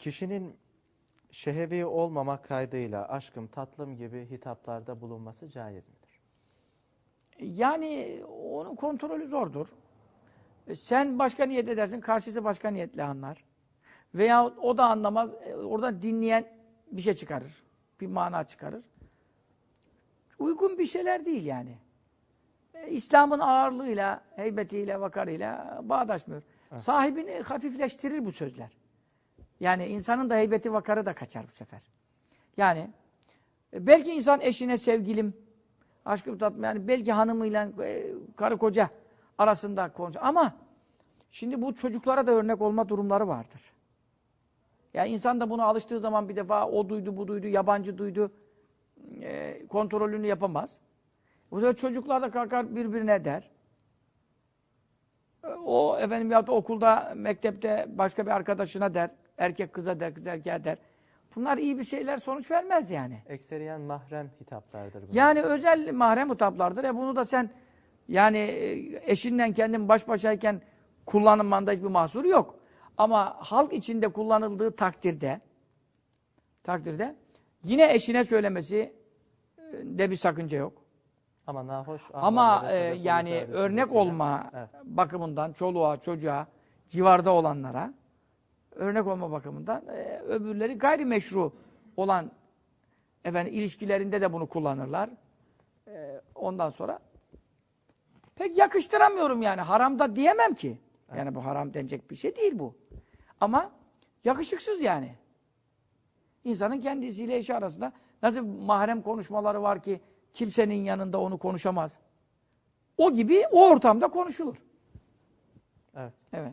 Kişinin şehevi olmamak kaydıyla aşkım tatlım gibi hitaplarda bulunması caiz midir? Yani onun kontrolü zordur. E, Sen başka niyet edersin, karşısı başka niyetle anlar. Veya o da anlamaz, e, oradan dinleyen bir şey çıkarır. Bir mana çıkarır. Uygun bir şeyler değil yani. E, İslam'ın ağırlığıyla, heybetiyle, vakarıyla bağdaşmıyor. Sahibini hafifleştirir bu sözler. Yani insanın da heybeti, vakarı da kaçar bu sefer. Yani e, belki insan eşine sevgilim, aşkı tatma yani belki hanımıyla e, karı koca arasında konuşuyor. Ama şimdi bu çocuklara da örnek olma durumları vardır. Ya insan da buna alıştığı zaman bir defa o duydu, bu duydu, yabancı duydu, e, kontrolünü yapamaz. Bu sefer çocuklar da kalkar birbirine der. O efendim ya da okulda, mektepte başka bir arkadaşına der. Erkek kıza der, kız erkeğe der. Bunlar iyi bir şeyler sonuç vermez yani. Ekseriyen mahrem hitaplardır bunlar. Yani özel mahrem hitaplardır. E bunu da sen yani e, eşinden kendin baş başayken kullanmanda hiçbir mahsur yok. Ama halk içinde kullanıldığı takdirde takdirde yine eşine söylemesi e, de bir sakınca yok. Ama nahoş Ama e, yani örnek olma Evet. bakımından çoluğa, çocuğa, civarda olanlara örnek olma bakımından e, öbürleri gayrimeşru olan efendim ilişkilerinde de bunu kullanırlar. E, ondan sonra pek yakıştıramıyorum yani. Haramda diyemem ki. Yani bu haram denecek bir şey değil bu. Ama yakışıksız yani. İnsanın kendisiyle eşi arasında nasıl mahrem konuşmaları var ki kimsenin yanında onu konuşamaz. O gibi o ortamda konuşulur. Evet. Evet.